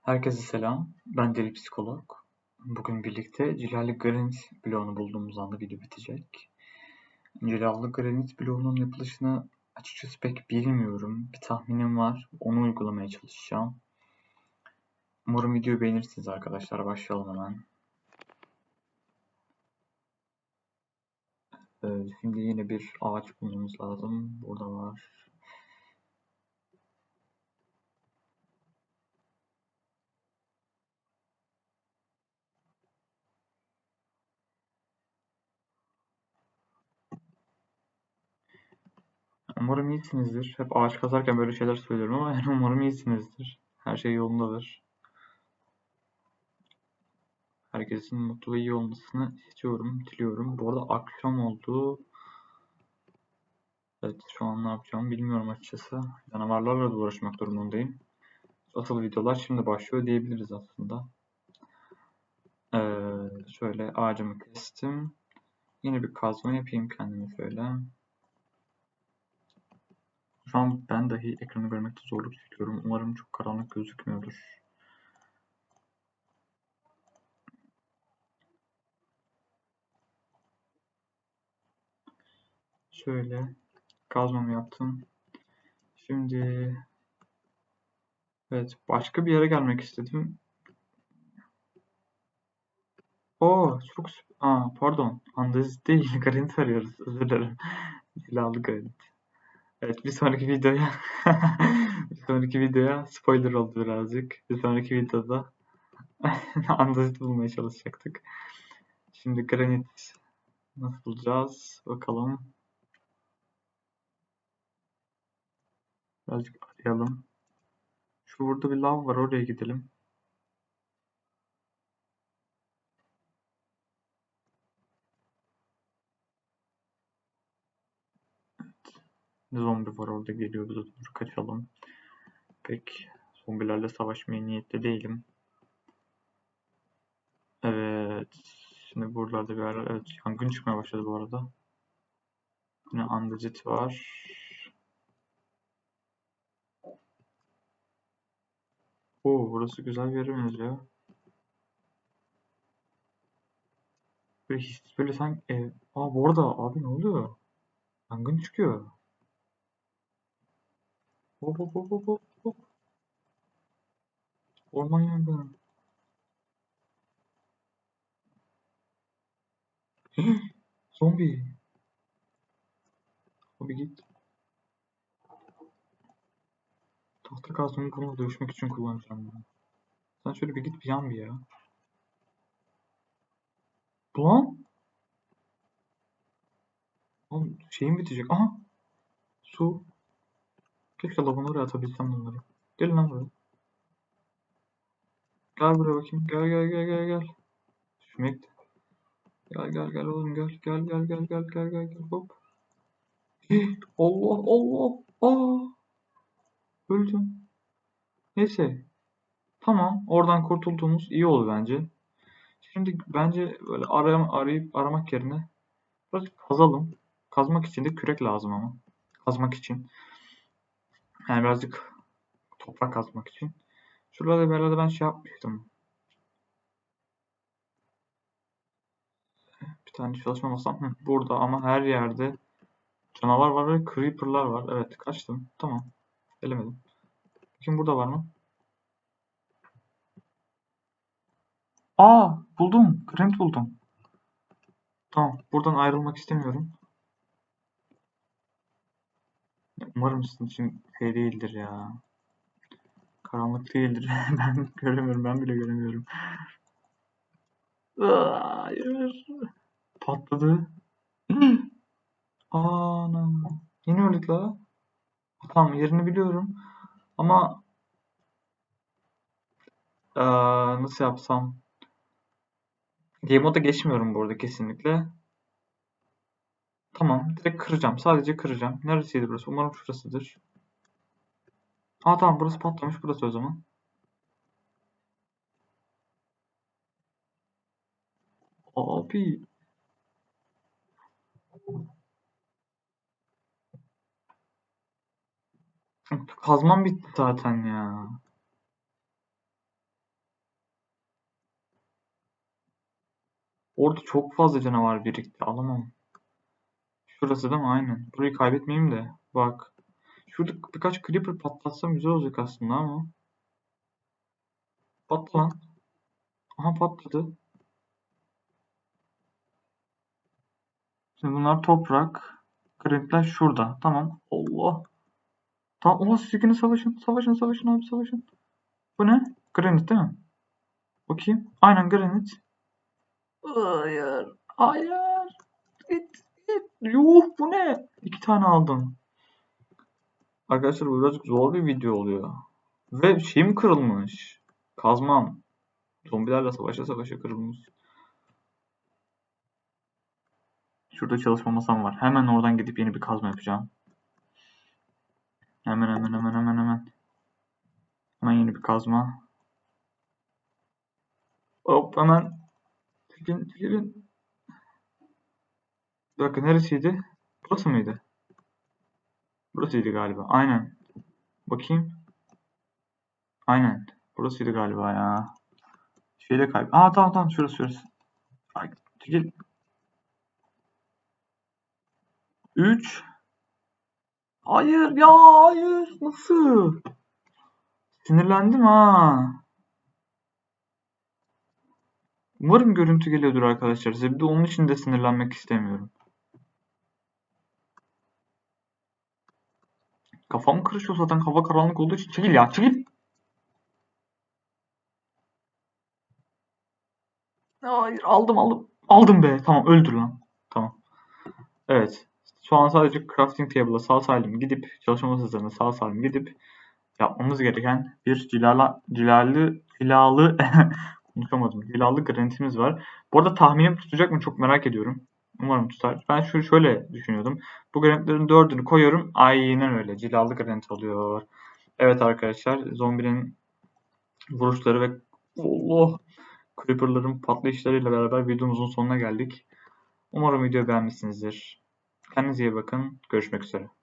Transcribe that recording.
Herkese selam. Ben Deli Psikolog. Bugün birlikte cilalı granit bloğunu bulduğumuz anda video bitecek. Cilalı granit bloğunun yapılışını açıkçası pek bilmiyorum. Bir tahminim var. Onu uygulamaya çalışacağım. Umarım videoyu beğenirsiniz arkadaşlar. Başlayalım hemen. Ee, şimdi yine bir ağaç bulmamız lazım. Burada var. Umarım iyisinizdir. Hep ağaç kazarken böyle şeyler söylüyorum ama yani umarım iyisinizdir. Her şey yolundadır. Herkesin mutlu ve iyi olmasını istiyorum, diliyorum. Bu arada akşam oldu. Evet, şu an ne yapacağımı bilmiyorum açıkçası. Canavarlarla da uğraşmak durumundayım. Asıl videolar şimdi başlıyor diyebiliriz aslında. Ee, şöyle ağacımı kestim. Yine bir kazma yapayım kendime şöyle. Şu an ben dahi ekranı görmekte zorluk çekiyorum. Umarım çok karanlık gözükmüyordur. Şöyle kazmamı yaptım. Şimdi evet başka bir yere gelmek istedim. Oo çok Aa, pardon. Andezit değil. Granit arıyoruz. Özür dilerim. Cilalı granit. Evet bir sonraki videoya bir sonraki videoya spoiler oldu birazcık. Bir sonraki videoda andezit bulmaya çalışacaktık. Şimdi granit nasıl bulacağız? Bakalım. Birazcık arayalım. Şu burada bir lav var. Oraya gidelim. Zombi var orada geliyor bize doğru kaçalım. Pek zombilerle savaşmaya niyetli değilim. Evet. Şimdi buralarda bir ara evet yangın çıkmaya başladı bu arada. Yine andacit var. Oo burası güzel bir yere benziyor. Böyle his böyle sanki e, aa bu arada abi ne oluyor? Yangın çıkıyor. Hop hop hop hop hop hop. Orman yangını. Zombi. Abi git. Tahta kazmayı bununla dövüşmek için kullanacağım bunu. Sen şöyle bir git bir yan bir ya. Bu lan? Oğlum şeyim bitecek. Aha. Su. Keşke lavını oraya atabilsem bunları. Gelin lan buraya. Gel buraya bakayım. Gel gel gel gel gel. Düşmek. Gel gel gel oğlum gel. Gel gel gel gel gel gel gel. Hop. Allah Allah. Aa. Öldüm. Neyse. Tamam. Oradan kurtulduğumuz iyi oldu bence. Şimdi bence böyle arayam, arayıp aramak yerine birazcık kazalım. Kazmak için de kürek lazım ama. Kazmak için. Yani birazcık toprak kazmak için. Şurada arada ben şey yapmıştım. Bir tane çalışma masam. Hı, burada ama her yerde canavar var ve creeper'lar var. Evet kaçtım. Tamam. Gelemedim. Bakayım burada var mı? Aa buldum. Granit buldum. Tamam. Buradan ayrılmak istemiyorum. Umarım sizin için şey değildir ya. Karanlık değildir. ben göremiyorum. Ben bile göremiyorum. Hayır. Patladı. Ana. Yine öldük la. Tamam yerini biliyorum. Ama ee, nasıl yapsam? Game moda geçmiyorum bu arada kesinlikle. Tamam. Direkt kıracağım. Sadece kıracağım. Neresiydi burası? Umarım şurasıdır. Aa tamam burası patlamış. Burası o zaman. Abi. Kazmam bitti zaten ya. Orada çok fazla canavar birikti. Alamam. Şurası değil mi? Aynen. Burayı kaybetmeyeyim de. Bak. Şurada birkaç creeper patlatsam güzel olacak aslında ama. Patla lan. Aha patladı. Şimdi bunlar toprak. Granitler şurada. Tamam. Allah. Tamam. Allah siz ikiniz savaşın. Savaşın savaşın abi savaşın. Bu ne? Granit değil mi? Bakayım. Aynen granit. Hayır. Hayır. Git. Yuh bu ne? İki tane aldım. Arkadaşlar bu birazcık zor bir video oluyor. Ve şeyim kırılmış. Kazmam. Zombilerle savaşa savaşa kırılmış. Şurada çalışma masam var. Hemen oradan gidip yeni bir kazma yapacağım. Hemen hemen hemen hemen hemen. Hemen yeni bir kazma. Hop hemen. Çekilin çekilin. Bir dakika neresiydi? Burası mıydı? Burasıydı galiba. Aynen. Bakayım. Aynen. Burasıydı galiba ya. Şeyde kayb. Aa tamam tamam şurası şurası. Ay, çekil. 3 Hayır ya hayır. Nasıl? Sinirlendim ha. Umarım görüntü geliyordur arkadaşlar. Size onun için de sinirlenmek istemiyorum. Kafam karışıyor zaten hava karanlık olduğu için. Çekil ya çekil. Hayır aldım aldım. Aldım be. Tamam öldür lan. Tamam. Evet. Şu an sadece crafting table'a sağ salim gidip çalışma masasına sağ salim gidip yapmamız gereken bir cilala, cilalı cilalı konuşamadım. Cilalı granitimiz var. Bu arada tahminim tutacak mı çok merak ediyorum. Umarım tutar. Ben şu şöyle düşünüyordum. Bu granitlerin dördünü koyuyorum. Aynen öyle. Cilalı granit oluyor. Evet arkadaşlar. Zombinin vuruşları ve Allah creeperların patlayışlarıyla beraber videomuzun sonuna geldik. Umarım videoyu beğenmişsinizdir. Kendinize iyi bakın. Görüşmek üzere.